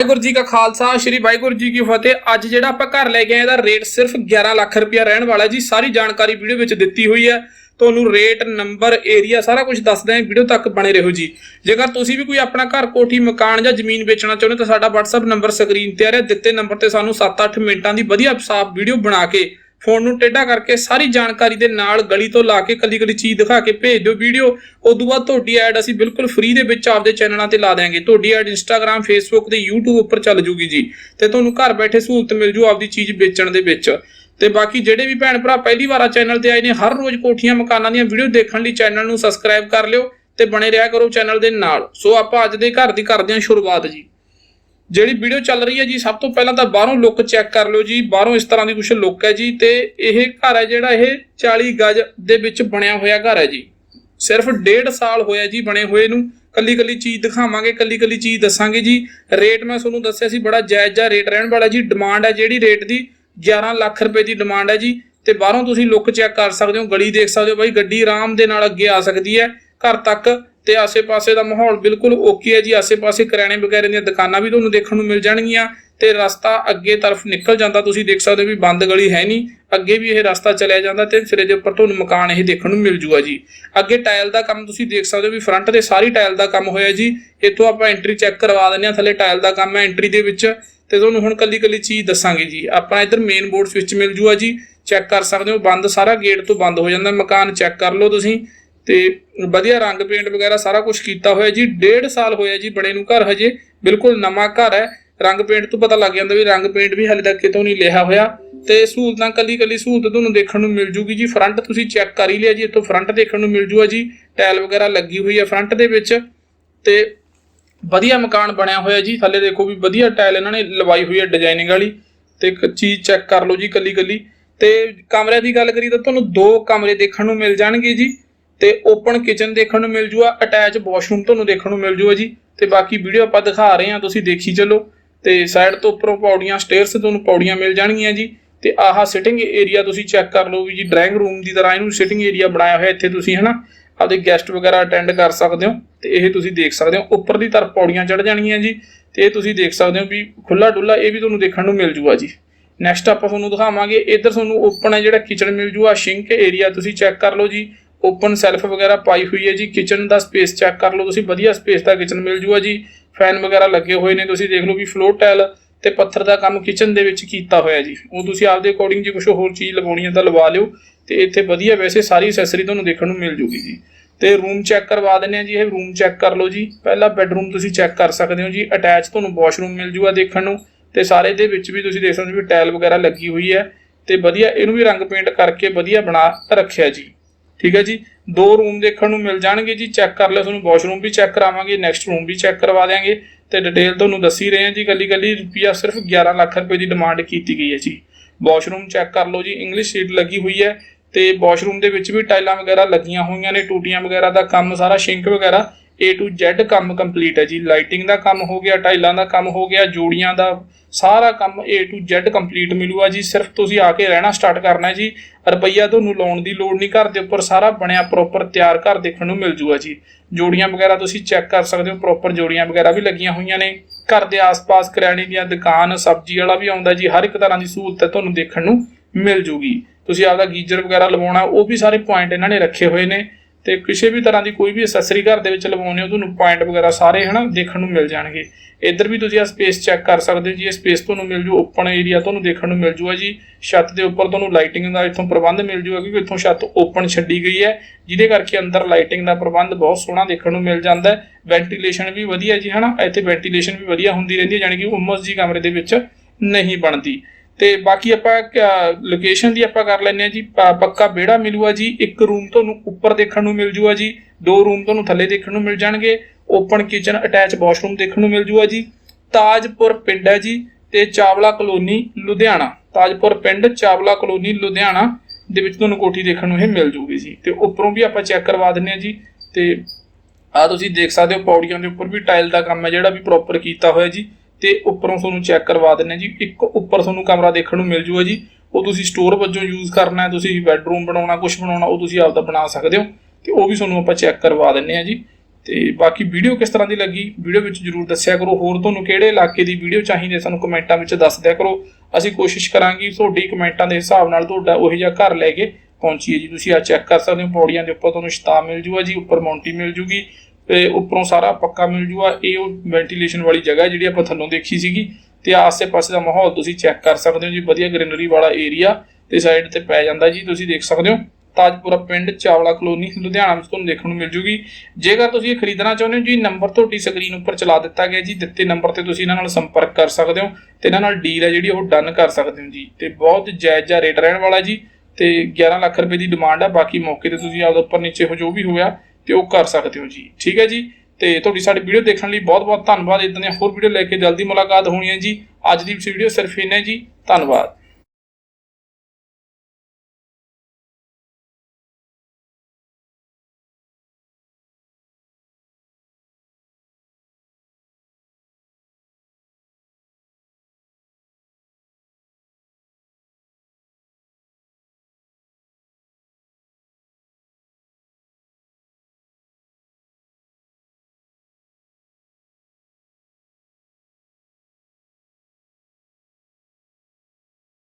ਵਾਹਿਗੁਰੂ ਜੀ ਕਾ ਖਾਲਸਾ, ਸ੍ਰੀ ਵਾਹਿਗੁਰੂ ਜੀ ਕੀ ਫਤਿਹ। ਅੱਜ ਜਿਹੜਾ ਆਪਾਂ ਘਰ ਲੈ ਕੇ ਆਏ ਇਹਦਾ ਰੇਟ ਸਿਰਫ 11 ਲੱਖ ਰੁਪਇਆ ਰਹਿਣ ਵਾਲਾ ਜੀ। ਸਾਰੀ ਜਾਣਕਾਰੀ ਵੀਡੀਓ ਵਿੱਚ ਦਿੱਤੀ ਹੋਈ ਹੈ। ਤੁਹਾਨੂੰ ਰੇਟ, ਨੰਬਰ, ਏਰੀਆ ਸਾਰਾ ਕੁਝ ਦੱਸਦੇ ਆਂ ਵੀਡੀਓ ਤੱਕ ਬਣੇ ਰਹੋ ਜੀ। ਜੇਕਰ ਤੁਸੀਂ ਵੀ ਕੋਈ ਆਪਣਾ ਘਰ, ਕੋਠੀ, ਮਕਾਨ ਜਾਂ ਜ਼ਮੀਨ ਵੇਚਣਾ ਚਾਹੁੰਦੇ ਤਾਂ ਸਾਡਾ WhatsApp ਨੰਬਰ ਸਕਰੀਨ ਤੇ ਆ ਰਿਹਾ। ਦਿੱਤੇ ਨੰਬਰ ਤੇ ਸਾਨੂੰ 7-8 ਮਿੰਟਾਂ ਦੀ ਵਧੀਆ ਸਾਫ਼ ਵੀਡੀਓ ਬਣਾ ਕੇ ਫੋਨ ਨੂੰ ਟੇਢਾ ਕਰਕੇ ਸਾਰੀ ਜਾਣਕਾਰੀ ਦੇ ਨਾਲ ਗਲੀ ਤੋਂ ਲਾ ਕੇ ਕੱਲੀ ਕੱਲੀ ਚੀਜ਼ ਦਿਖਾ ਕੇ ਭੇਜ ਦਿਓ ਵੀਡੀਓ। ਉਦੋਂ ਬਾਅਦ ਤੁਹਾਡੀ ਐਡ ਅਸੀਂ ਬਿਲਕੁਲ ਫ੍ਰੀ ਦੇ ਵਿੱਚ ਆਪਦੇ ਚੈਨਲਾਂ ਤੇ ਲਾ ਦਿਆਂਗੇ। ਤੁਹਾਡੀ ਐਡ ਇੰਸਟਾਗ੍ਰam ਫੇਸਬੁੱਕ ਤੇ YouTube ਉੱਪਰ ਚੱਲ ਜੂਗੀ ਜੀ। ਤੇ ਤੁਹਾਨੂੰ ਘਰ ਬੈਠੇ ਸਹੂਲਤ ਮਿਲ ਜੂ ਆਪਦੀ ਚੀਜ਼ ਵੇਚਣ ਦੇ ਵਿੱਚ। ਤੇ ਬਾਕੀ ਜਿਹੜੇ ਵੀ ਭੈਣ ਭਰਾ ਪਹਿਲੀ ਵਾਰ ਆ ਚੈਨਲ ਤੇ ਆਏ ਨੇ, ਹਰ ਰੋਜ਼ ਕੋਠੀਆਂ ਮਕਾਨਾਂ ਦੀਆਂ ਵੀਡੀਓ ਦੇਖਣ ਲਈ ਚੈਨਲ ਨੂੰ ਸਬਸਕ੍ਰਾਈਬ ਕਰ ਲਿਓ ਤੇ ਬਣੇ ਰਿਹਾ ਕਰੋ ਚੈਨਲ ਦੇ ਨਾਲ। ਸੋ ਆਪਾਂ ਅੱਜ ਦੇ ਘਰ ਦੀ ਕਰਦੇ ਹਾਂ ਸ਼ੁਰੂਆਤ ਜੀ। ਜਿਹੜੀ ਵੀਡੀਓ ਚੱਲ ਰਹੀ ਹੈ ਜੀ, ਸਭ ਤੋਂ ਪਹਿਲਾਂ ਤਾਂ ਬਾਹਰੋਂ ਲੁੱਕ ਚੈੱਕ ਕਰ ਲਿਓ ਜੀ, ਬਾਹਰੋਂ ਇਸ ਤਰ੍ਹਾਂ ਦੀ ਕੁਝ ਲੁੱਕ ਹੈ ਜੀ, ਤੇ ਇਹ ਘਰ ਹੈ ਜਿਹੜਾ ਇਹ 40 ਗਜ ਦੇ ਵਿੱਚ ਬਣਿਆ ਹੋਇਆ ਘਰ ਹੈ ਜੀ। ਸਿਰਫ 1.5 ਸਾਲ ਹੋਇਆ ਜੀ ਬਣੇ ਹੋਏ ਨੂੰ। ਕੱਲੀ ਕੱਲੀ ਚੀਜ਼ ਦਿਖਾਵਾਂਗੇ ਕੱਲੀ ਕੱਲੀ ਚੀਜ਼ ਦੱਸਾਂਗੇ ਜੀ। ਰੇਟ ਮੈਂ ਤੁਹਾਨੂੰ ਦੱਸਿਆ ਸੀ, ਬੜਾ ਜਾਇਜ਼ ਜਿਹਾ ਰੇਟ ਰਹਿਣ ਵਾਲਾ ਜੀ। ਡਿਮਾਂਡ ਹੈ ਜਿਹੜੀ ਰੇਟ ਦੀ 11 ਲੱਖ ਰੁਪਏ ਦੀ ਡਿਮਾਂਡ ਹੈ ਜੀ। ਤੇ ਬਾਹਰੋਂ ਤੁਸੀਂ ਲੁੱਕ ਚੈੱਕ ਕਰ ਸਕਦੇ ਹੋ, ਗਲੀ ਦੇਖ ਸਕਦੇ ਹੋ, ਬਾਈ ਗੱਡੀ ਆਰਾਮ ਦੇ ਨਾਲ ਅੱਗੇ ਆ ਸਕਦੀ ਹੈ। ਘਰ ਤੱਕ ਤੇ ਆਸੇ-ਪਾਸੇ ਦਾ ਮਾਹੌਲ ਬਿਲਕੁਲ ਓਕੇ ਹੈ ਜੀ। ਆਸੇ-ਪਾਸੇ ਕਰਿਆਣੇ ਵਗੈਰੇ ਦੀਆਂ ਦੁਕਾਨਾਂ ਵੀ ਤੁਹਾਨੂੰ ਦੇਖਣ ਨੂੰ ਮਿਲ ਜਾਣਗੀਆਂ ਤੇ ਰਸਤਾ ਅੱਗੇ ਤਰਫ ਨਿਕਲ ਜਾਂਦਾ। ਤੁਸੀਂ ਦੇਖ ਸਕਦੇ ਹੋ ਵੀ ਬੰਦ ਗਲੀ ਹੈ ਨਹੀਂ। ਅੱਗੇ ਵੀ ਇਹ ਰਸਤਾ ਚਲਿਆ ਜਾਂਦਾ ਤੇ ਸਿਰੇ ਦੇ ਉੱਪਰ ਤੁਹਾਨੂੰ ਮਕਾਨ ਇਹ ਦੇਖਣ ਨੂੰ ਮਿਲ ਜੂਗਾ ਜੀ। ਅੱਗੇ ਟਾਇਲ ਦਾ ਕੰਮ ਤੁਸੀਂ ਦੇਖ ਸਕਦੇ ਹੋ ਵੀ ਫਰੰਟ ਤੇ ਸਾਰੀ ਟਾਇਲ ਦਾ ਕੰਮ ਹੋਇਆ ਜੀ। ਇੱਥੋਂ ਆਪਾਂ ਐਂਟਰੀ ਚੈੱਕ ਕਰਵਾ ਦਿੰਦੇ ਹਾਂ। ਥੱਲੇ ਟਾਇਲ ਦਾ ਕੰਮ ਹੈ ਐਂਟਰੀ ਦੇ ਵਿੱਚ ਤੇ ਤੁਹਾਨੂੰ ਹੁਣ ਕੱਲੀ ਕੱਲੀ ਚੀਜ਼ ਦੱਸਾਂਗੇ ਜੀ। ਆਪਾਂ ਇੱਧਰ ਮੇਨ ਬੋਰਡ ਸਵਿਚ ਮਿਲ ਜੂਗਾ ਜੀ। ਚੈੱਕ ਕਰ ਸਕਦੇ ਹੋ। ਬੰਦ ਸਾਰਾ ਗੇਟ ਤੋਂ ਬੰਦ ਹੋ ਜਾਂਦਾ। ਮਕਾਨ ਚੈੱਕ ਕਰ ਲਓ ਤੁਸੀਂ। ਤੇ ਵਧੀਆ ਰੰਗ ਪੇਂਟ ਵਗੈਰਾ ਸਾਰਾ ਕੁਝ ਕੀਤਾ ਹੋਇਆ ਜੀ। 1.5 ਸਾਲ ਹੋਇਆ ਜੀ ਬੜੇ ਨੂੰ ਘਰ ਹਜੇ। ਬਿਲਕੁਲ ਨਵਾਂ ਘਰ ਹੈ। ਰੰਗ ਪੇਂਟ ਤੋਂ ਪਤਾ ਲੱਗ ਜਾਂਦਾ ਵੀ ਰੰਗ ਪੇਂਟ ਵੀ ਹਾਲੇ ਤੱਕ ਕਿਤੋਂ ਨਹੀਂ ਲਿਆ ਹੋਇਆ। ਤੇ ਸਹੂਲਤਾਂ ਕੱਲੀ ਕੱਲੀ ਸਹੂਲਤ ਤੁਹਾਨੂੰ ਦੇਖਣ ਨੂੰ ਮਿਲ ਜੂਗੀ ਜੀ। ਫਰੰਟ ਤੁਸੀਂ ਚੈੱਕ ਕਰ ਹੀ ਲਿਆ ਜੀ। ਇੱਥੋਂ ਫਰੰਟ ਦੇਖਣ ਨੂੰ ਮਿਲ ਜੂਗਾ ਜੀ। ਟਾਇਲ ਵਗੈਰਾ ਲੱਗੀ ਹੋਈ ਹੈ ਫਰੰਟ ਦੇ ਵਿੱਚ। ਤੇ ਵਧੀਆ ਮਕਾਨ ਬਣਿਆ ਹੋਇਆ ਜੀ। ਥੱਲੇ ਦੇਖੋ ਵੀ ਵਧੀਆ ਟਾਇਲ ਇਹਨਾਂ ਨੇ ਲਵਾਈ ਹੋਈ ਹੈ ਡਿਜ਼ਾਈਨਿੰਗ ਵਾਲੀ। ਤੇ ਇੱਕ ਚੀਜ਼ ਚੈੱਕ ਕਰ ਲਓ ਜੀ ਕੱਲੀ ਕੱਲੀ ਤੇ ਕਮਰਿਆਂ ਦੀ ਗੱਲ ਕਰੀ ਤਾਂ ਤੁਹਾਨੂੰ ਦੋ ਕਮਰੇ ਦੇਖਣ ਨੂੰ ਮਿਲ ਜਾਣਗੇ ਜੀ। ਤੇ ਓਪਨ ਕਿਚਨ ਦੇਖਣ ਨੂੰ ਮਿਲ ਜੂਗਾ ਅਟੈਚ ਵਾਸ਼ਰੂਮ ਤੁਹਾਨੂੰ ਦੇਖਣ ਨੂੰ ਮਿਲ ਜੂਗਾ ਜੀ। ਤੇ ਬਾਕੀ ਵੀਡੀਓ ਆਪਾਂ ਦਿਖਾ ਰਹੇ ਹਾਂ, ਤੁਸੀਂ ਦੇਖੀ ਚੱਲੋ। ਤੇ ਸਾਈਡ ਤੋਂ ਉੱਪਰੋਂ ਪੌੜੀਆਂ ਸਟੇਅਰਸ ਤੁਹਾਨੂੰ ਪੌੜੀਆਂ ਮਿਲ ਜਾਣਗੀਆਂ ਜੀ। ਤੇ ਆਹ ਸਿਟਿੰਗ ਏਰੀਆ ਤੁਸੀਂ ਚੈੱਕ ਕਰ ਲਓ ਵੀ ਜੀ ਡਰਾਇੰਗ ਰੂਮ ਦੀ ਤਰ੍ਹਾਂ ਇਹਨੂੰ ਸਿਟਿੰਗ ਏਰੀਆ ਬਣਾਇਆ ਹੋਇਆ ਇੱਥੇ ਤੁਸੀਂ, ਹਨਾ? ਆਪਦੇ ਗੈਸਟ ਵਗੈਰਾ ਅਟੈਂਡ ਕਰ ਸਕਦੇ ਹੋ, ਤੇ ਇਹ ਤੁਸੀਂ ਦੇਖ ਸਕਦੇ ਹੋ, ਉੱਪਰ ਦੀ ਤਰਫ ਪੌੜੀਆਂ ਚੜ ਜਾਣਗੀਆਂ ਜੀ। ਤੇ ਇਹ ਤੁਸੀਂ ਦੇਖ ਸਕਦੇ ਹੋ ਵੀ ਖੁੱਲਾ ਡੁੱਲਾ ਇਹ ਵੀ ਤੁਹਾਨੂੰ ਦੇਖਣ ਨੂੰ ਮਿਲ ਜੂਗਾ ਜੀ। ਨੈਕਸਟ ਆਪਾਂ ਤੁਹਾਨੂੰ ਦਿਖਾਵਾਂਗੇ, ਇੱਧਰ ਤੁਹਾਨੂੰ ਓਪਨ ਹੈ ਜਿਹੜਾ ਕਿਚਨ ਮਿਲ ਜੂਗਾ ਸ਼ਿੰਕ ਏਰੀਆ ਤੁਸੀਂ ਚੈੱਕ ਕਰ ਲਓ ਜੀ। ਓਪਨ ਸੈਲਫ ਵਗੈਰਾ ਪਾਈ ਹੋਈ ਹੈ ਜੀ। ਕਿਚਨ ਦਾ ਸਪੇਸ ਚੈੱਕ ਕਰ ਲਓ ਤੁਸੀਂ। ਵਧੀਆ ਸਪੇਸ ਦਾ ਕਿਚਨ ਮਿਲ ਜੂਗਾ ਜੀ। ਫੈਨ ਵਗੈਰਾ ਲੱਗੇ ਹੋਏ ਨੇ। ਤੁਸੀਂ ਦੇਖ ਲਓ ਵੀ ਫਲੋਰ ਟਾਇਲ ਤੇ ਪੱਥਰ ਦਾ ਕੰਮ ਕਿਚਨ ਦੇ ਵਿੱਚ ਕੀਤਾ ਹੋਇਆ ਜੀ। ਉਹ ਤੁਸੀਂ ਆਪਦੇ ਅਕੋਰਡਿੰਗ ਜੇ ਕੁਝ ਹੋਰ ਚੀਜ਼ ਲਵਾਉਣੀ ਹੈ ਤਾਂ ਲਵਾ ਲਿਓ। ਤੇ ਇੱਥੇ ਵਧੀਆ ਵੈਸੇ ਸਾਰੀ ਅਸੈਸਰੀ ਤੁਹਾਨੂੰ ਦੇਖਣ ਨੂੰ ਮਿਲ ਜੂਗੀ ਜੀ। ਤੇ ਰੂਮ ਚੈੱਕ ਕਰਵਾ ਦਿੰਦੇ ਆ ਜੀ। ਇਹ ਰੂਮ ਚੈੱਕ ਕਰ ਲਓ ਜੀ। ਪਹਿਲਾ ਬੈੱਡਰੂਮ ਤੁਸੀਂ ਚੈੱਕ ਕਰ ਸਕਦੇ ਹੋ ਜੀ। ਅਟੈਚ ਤੁਹਾਨੂੰ ਵਾਸ਼ਰੂਮ ਮਿਲ ਜੂਗਾ ਦੇਖਣ ਨੂੰ। ਤੇ ਸਾਰੇ ਦੇ ਵਿੱਚ ਵੀ ਤੁਸੀਂ ਦੇਖ ਸਕਦੇ ਹੋ ਵੀ ਟਾਇਲ ਵਗੈਰਾ ਲੱਗੀ ਹੋਈ ਹੈ। ਤੇ ਵਧੀਆ ਇਹਨੂੰ ਵੀ ਰੰਗ ਪੇਂਟ ਕਰਕੇ ਵਧੀਆ ਬਣਾ ਰੱਖਿਆ ਜੀ। ਠੀਕ ਹੈ ਜੀ? ਦੋ ਰੂਮ ਦੇਖਣ ਨੂੰ ਮਿਲ ਜਾਣਗੇ ਜੀ, ਚੈੱਕ ਕਰ ਲਿਓ, ਤੁਹਾਨੂੰ ਵਾਸ਼ਰੂਮ ਵੀ ਚੈੱਕ ਕਰਾਵਾਂਗੇ ਨੈਕਸਟ ਰੂਮ ਵੀ ਚੈੱਕ ਕਰਵਾ ਦਿਆਂਗੇ ਤੇ ਡਿਟੇਲ ਤੁਹਾਨੂੰ ਦੱਸੀ ਰਹੇ ਹਾਂ ਜੀ ਕੱਲੀ ਕੱਲੀ ਰੁਪਿਆ ਸਿਰਫ 11 ਲੱਖ ਰੁਪਏ ਦੀ ਡਿਮਾਂਡ ਕੀਤੀ ਗਈ ਹੈ ਜੀ। ਵਾਸ਼ਰੂਮ ਚੈੱਕ ਕਰ ਲਓ ਜੀ ਇੰਗਲਿਸ਼ ਸੀਟ ਲੱਗੀ ਹੋਈ ਹੈ ਤੇ ਵਾਸ਼ਰੂਮ ਦੇ ਵਿੱਚ ਵੀ ਟਾਈਲਾਂ ਵਗੈਰਾ ਲੱਗੀਆਂ ਹੋਈਆਂ ਨੇ, ਟੂਟੀਆਂ ਵਗੈਰਾ ਦਾ ਕੰਮ ਸਾਰਾ, ਸ਼ਿੰਕ ਵਗੈਰਾ A to Z ਕੰਮ ਕੰਪਲੀਟ ਹੈ ਜੀ। ਲਾਈਟਿੰਗ ਦਾ ਕੰਮ ਹੋ ਗਿਆ, ਟਾਈਲਾਂ ਦਾ ਕੰਮ ਹੋ ਗਿਆ, ਜੋੜੀਆਂ ਦਾ ਸਾਰਾ ਕੰਮ A to Z ਕੰਪਲੀਟ ਮਿਲੂਗਾ ਜੀ। ਸਿਰਫ ਤੁਸੀਂ ਆ ਕੇ ਰਹਿਣਾ ਸਟਾਰਟ ਕਰਨਾ ਹੈ ਜੀ। ਰੁਪਈਆ ਤੁਹਾਨੂੰ ਲਾਉਣ ਦੀ ਲੋੜ ਨਹੀਂ। ਘਰ ਦੇ ਉੱਪਰ ਸਾਰਾ ਬਣਿਆ ਪ੍ਰੋਪਰ ਤਿਆਰ ਘਰ ਦੇਖਣ ਨੂੰ ਮਿਲ ਜੂਗਾ ਜੀ। ਜੋੜੀਆਂ ਵਗੈਰਾ ਤੁਸੀਂ ਚੈੱਕ ਕਰ ਸਕਦੇ ਹੋ। ਪ੍ਰੋਪਰ ਜੋੜੀਆਂ ਵਗੈਰਾ ਵੀ ਲੱਗੀਆਂ ਹੋਈਆਂ ਨੇ। ਘਰ ਦੇ ਆਸ-ਪਾਸ ਕਰਿਆਣੇ ਦੀਆਂ ਦੁਕਾਨ, ਸਬਜ਼ੀ ਵਾਲਾ ਵੀ ਆਉਂਦਾ ਜੀ। ਹਰ ਇੱਕ ਤਰ੍ਹਾਂ ਦੀ ਸਹੂਲਤ ਤੁਹਾਨੂੰ ਦੇਖਣ ਨੂੰ ਮਿਲ ਜੂਗੀ। ਤੁਸੀਂ ਆਪਦਾ ਗੀਜ਼ਰ ਵਗੈਰਾ ਲਵਾਉਣਾ, ਉਹ ਵੀ ਸਾਰੇ ਪੁਆਇੰਟ ਇਹਨਾਂ ਨੇ ਰੱਖੇ ਹੋਏ ਨੇ। ਤੇ ਕਿਸੇ ਵੀ ਤਰ੍ਹਾਂ ਦੀ ਕੋਈ ਵੀ ਅਸੈਸਰੀ ਘਰ ਦੇ ਵਿੱਚ ਲਵਾਉਣੇ ਹੋ, ਤੁਹਾਨੂੰ ਪੁਆਇੰਟ ਵਗੈਰਾ ਸਾਰੇ ਹਨਾ ਦੇਖਣ ਨੂੰ ਮਿਲ ਜਾਣਗੇ। ਇੱਧਰ ਵੀ ਤੁਸੀਂ ਆ ਸਪੇਸ ਚੈੱਕ ਕਰ ਸਕਦੇ ਹੋ ਜੀ, ਇਹ ਸਪੇਸ ਤੁਹਾਨੂੰ ਮਿਲ ਜੂ ਓਪਨ ਏਰੀਆ ਤੁਹਾਨੂੰ ਦੇਖਣ ਨੂੰ ਮਿਲ ਜੂਗਾ ਜੀ। ਛੱਤ ਦੇ ਉੱਪਰ ਤੁਹਾਨੂੰ ਲਾਈਟਿੰਗ ਦਾ ਇੱਥੋਂ ਪ੍ਰਬੰਧ ਮਿਲ ਜੂਗਾ, ਕਿਉਂਕਿ ਇੱਥੋਂ ਛੱਤ ਓਪਨ ਛੱਡੀ ਗਈ ਹੈ, ਜਿਹਦੇ ਕਰਕੇ ਅੰਦਰ ਲਾਈਟਿੰਗ ਦਾ ਪ੍ਰਬੰਧ ਬਹੁਤ ਸੋਹਣਾ ਦੇਖਣ ਨੂੰ ਮਿਲ ਜਾਂਦਾ ਹੈ। ਵੈਂਟੀਲੇਸ਼ਨ ਵੀ ਵਧੀਆ ਜੀ, ਹਨਾ, ਇੱਥੇ ਵੈਂਟੀਲੇਸ਼ਨ ਵੀ ਵਧੀਆ ਹੁੰਦੀ ਰਹਿੰਦੀ ਹੈ ਯਾਨੀ ਕਿ ਉਮਸ ਜੀ ਕਮਰੇ ਦੇ ਵਿੱਚ ਨਹੀਂ ਬਣਦੀ। ਤੇ ਬਾਕੀ ਆਪਾਂ ਲੋਕੇਸ਼ਨ ਦੀ ਆਪਾਂ ਕਰ ਲੈਂਦੇ ਆ ਜੀ ਪੱਕਾ ਵਿਹੜਾ ਮਿਲੂਗਾ ਜੀ, ਇੱਕ ਰੂਮ ਤੁਹਾਨੂੰ ਉੱਪਰ ਦੇਖਣ ਨੂੰ ਮਿਲ ਜੂਗਾ ਜੀ, ਦੋ ਰੂਮ ਤੁਹਾਨੂੰ ਥੱਲੇ ਦੇਖਣ ਨੂੰ ਮਿਲ ਜਾਣਗੇ ਓਪਨ ਕਿਚਨ ਅਟੈਚ ਵਾਸ਼ਰੂਮ ਦੇਖਣ ਨੂੰ ਮਿਲ ਜੂਗਾ ਜੀ, ਤਾਜਪੁਰ ਪਿੰਡ ਹੈ ਜੀ, ਤੇ ਚਾਵਲਾ ਕਲੋਨੀ, ਲੁਧਿਆਣਾ, ਤਾਜਪੁਰ ਪਿੰਡ, ਚਾਵਲਾ ਕਲੋਨੀ, ਲੁਧਿਆਣਾ ਦੇ ਵਿੱਚ ਤੁਹਾਨੂੰ ਕੋਠੀ ਦੇਖਣ ਨੂੰ ਇਹ ਮਿਲ ਜੂਗੀ ਜੀ, ਤੇ ਉੱਪਰੋਂ ਵੀ ਆਪਾਂ ਚੈੱਕ ਕਰਵਾ ਦਿੰਨੇ ਆ ਜੀ, ਤੇ ਆ ਤੁਸੀਂ ਦੇਖ ਸਕਦੇ ਹੋ ਪੌੜੀਆਂ ਦੇ ਉੱਪਰ ਵੀ ਟਾਈਲ ਦਾ ਕੰਮ ਹੈ, ਜਿਹੜਾ ਵੀ ਪ੍ਰੋਪਰ ਕੀਤਾ ਹੋਇਆ ਜੀ ਤੇ ਉੱਪਰੋਂ ਤੁਹਾਨੂੰ ਚੈੱਕ ਕਰਵਾ ਦਿੰਨੇ ਜੀ। ਇੱਕ ਉੱਪਰ ਤੁਹਾਨੂੰ ਕਮਰਾ ਦੇਖਣ ਨੂੰ ਮਿਲ ਜੂਗਾ ਜੀ। ਉਹ ਤੁਸੀਂ ਸਟੋਰ ਵਜੋਂ ਯੂਜ਼ ਕਰਨਾ ਹੈ, ਤੁਸੀਂ ਬੈੱਡਰੂਮ ਬਣਾਉਣਾ ਕੁਝ ਬਣਾਉਣਾ, ਉਹ ਤੁਸੀਂ ਆਪਦਾ ਬਣਾ ਸਕਦੇ ਹੋ। ਤੇ ਉਹ ਵੀ ਤੁਹਾਨੂੰ ਆਪਾਂ ਚੈੱਕ ਕਰਵਾ ਦਿੰਨੇ ਆ ਜੀ। ਤੇ ਬਾਕੀ ਵੀਡੀਓ ਕਿਸ ਤਰ੍ਹਾਂ ਦੀ ਲੱਗੀ ਵੀਡੀਓ ਵਿੱਚ ਜਰੂਰ ਦੱਸਿਆ ਕਰੋ। ਹੋਰ ਤੁਹਾਨੂੰ ਕਿਹੜੇ ਇਲਾਕੇ ਦੀ ਵੀਡੀਓ ਚਾਹੀਦੀ ਹੈ, ਸਾਨੂੰ ਕਮੈਂਟਾਂ ਵਿੱਚ ਦੱਸ ਦਿਆ ਕਰੋ। ਅਸੀਂ ਕੋਸ਼ਿਸ਼ ਕਰਾਂਗੇ ਤੁਹਾਡੀ ਕਮੈਂਟਾਂ ਦੇ ਹਿਸਾਬ ਨਾਲ ਤੁਹਾਡਾ ਉਹੋ ਜਿਹਾ ਘਰ ਲੈ ਕੇ ਪਹੁੰਚੀਏ ਜੀ। ਤੁਸੀਂ ਆ ਚੈੱਕ ਕਰ ਸਕਦੇ ਹੋ, ਪੌੜੀਆਂ ਦੇ ਉੱਪਰ ਤੁਹਾਨੂੰ ਛਤਾ ਮਿਲ ਜੂਗਾ ਜੀ, ਉੱਪਰ ਮੌਂਟੀ ਮਿਲ ਜੂਗੀ। ਤੇ ਉੱਪਰੋਂ ਸਾਰਾ ਪੱਕਾ ਮਿਲ ਜੂਗਾ। ਇਹ ਉਹ ਵੈਂਟੀਲੇਸ਼ਨ ਵਾਲੀ ਜਗ੍ਹਾ ਜਿਹੜੀ ਆਪਾਂ ਥੱਲੋਂ ਦੇਖੀ ਸੀਗੀ, ਤੇ ਆਸੇ-ਪਾਸੇ ਦਾ ਮਾਹੌਲ ਤੁਸੀਂ ਚੈੱਕ ਕਰ ਸਕਦੇ ਹੋ ਜੀ। ਵਧੀਆ ਗ੍ਰੀਨਰੀ ਵਾਲਾ ਏਰੀਆ ਤੇ ਸਾਈਡ ਤੇ ਪੈ ਜਾਂਦਾ ਜੀ, ਤੁਸੀਂ ਦੇਖ ਸਕਦੇ ਹੋ। ਤਾਜਪੁਰਾ ਪਿੰਡ ਚਾਵਲਾ ਕਲੋਨੀ ਲੁਧਿਆਣਾ ਵਿੱਚ ਤੁਹਾਨੂੰ ਦੇਖਣ ਨੂੰ ਮਿਲ ਜੂਗੀ। ਜੇਕਰ ਤੁਸੀਂ ਇਹ ਖਰੀਦਣਾ ਚਾਹੁੰਦੇ ਹੋ ਜੀ ਨੰਬਰ ਤੁਹਾਡੀ ਸਕਰੀਨ ਉੱਪਰ ਚਲਾ ਦਿੱਤਾ ਗਿਆ ਜੀ। ਦਿੱਤੇ ਨੰਬਰ ਤੇ ਤੁਸੀਂ ਇਹਨਾਂ ਨਾਲ ਸੰਪਰਕ ਕਰ ਸਕਦੇ ਹੋ ਤੇ ਇਹਨਾਂ ਨਾਲ ਡੀਲ ਹੈ ਜਿਹੜੀ ਉਹ ਡਨ ਕਰ ਸਕਦੇ ਹੋ ਜੀ। ਤੇ ਬਹੁਤ ਜਾਇਜ਼ ਜਿਹਾ ਰੇਟ ਰਹਿਣ ਵਾਲਾ ਜੀ। ਤੇ 11 ਲੱਖ ਰੁਪਏ ਦੀ ਡਿਮਾਂਡ ਹੈ ਬਾਕੀ ਮੌਕੇ ਤੇ ਤੁਸੀਂ ਆਪਦਾ ਉੱਪਰ ਨੀਚੇ ਹੋ ਜੋ ਵੀ ਹੋਇਆ ਤੇ ਉਹ ਕਰ ਸਕਦੇ ਹੋ ਜੀ। ਠੀਕ ਹੈ ਜੀ? ਤੇ ਤੁਹਾਡੀ ਸਾਡੀ ਵੀਡੀਓ ਦੇਖਣ ਲਈ ਬਹੁਤ ਬਹੁਤ ਧੰਨਵਾਦ। ਇਦਾਂ ਦੀਆਂ ਹੋਰ ਵੀਡੀਓ ਲੈ ਕੇ ਜਲਦੀ ਮੁਲਾਕਾਤ ਹੋਣੀ ਹੈ ਜੀ। ਅੱਜ ਦੀ ਵੀਡੀਓ ਸਿਰਫ ਇੰਨਾ ਜੀ। ਧੰਨਵਾਦ।